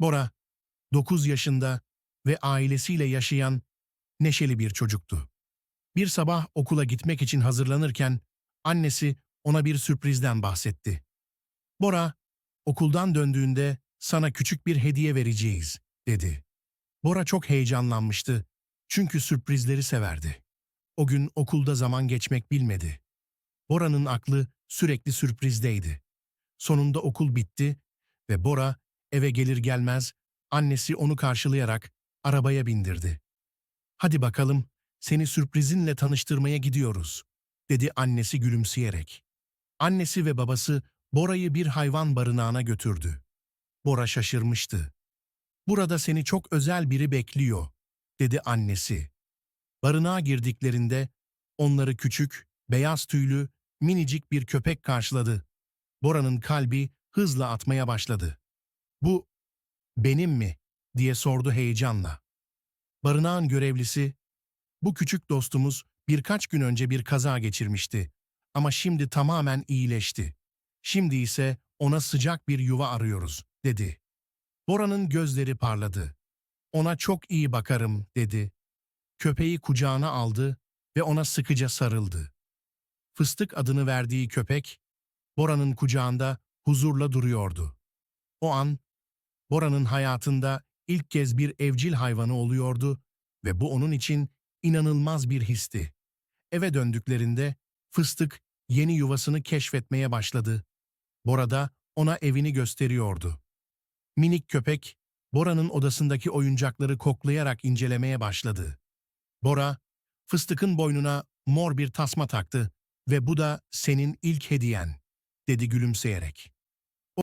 Bora, 9 yaşında ve ailesiyle yaşayan neşeli bir çocuktu. Bir sabah okula gitmek için hazırlanırken annesi ona bir sürprizden bahsetti. Bora, okuldan döndüğünde sana küçük bir hediye vereceğiz, dedi. Bora çok heyecanlanmıştı çünkü sürprizleri severdi. O gün okulda zaman geçmek bilmedi. Bora'nın aklı sürekli sürprizdeydi. Sonunda okul bitti ve Bora eve gelir gelmez annesi onu karşılayarak arabaya bindirdi. Hadi bakalım seni sürprizinle tanıştırmaya gidiyoruz, dedi annesi gülümseyerek. Annesi ve babası Bora'yı bir hayvan barınağına götürdü. Bora şaşırmıştı. Burada seni çok özel biri bekliyor, dedi annesi. Barınağa girdiklerinde onları küçük, beyaz tüylü, minicik bir köpek karşıladı. Bora'nın kalbi hızla atmaya başladı. Bu benim mi? diye sordu heyecanla. Barınağın görevlisi, bu küçük dostumuz birkaç gün önce bir kaza geçirmişti ama şimdi tamamen iyileşti. Şimdi ise ona sıcak bir yuva arıyoruz, dedi. Bora'nın gözleri parladı. Ona çok iyi bakarım, dedi. Köpeği kucağına aldı ve ona sıkıca sarıldı. Fıstık adını verdiği köpek, Bora'nın kucağında huzurla duruyordu. O an, Bora'nın hayatında ilk kez bir evcil hayvanı oluyordu ve bu onun için inanılmaz bir histi. Eve döndüklerinde Fıstık yeni yuvasını keşfetmeye başladı. Bora da ona evini gösteriyordu. Minik köpek, Bora'nın odasındaki oyuncakları koklayarak incelemeye başladı. Bora, Fıstık'ın boynuna mor bir tasma taktı ve bu da senin ilk hediyen, dedi gülümseyerek.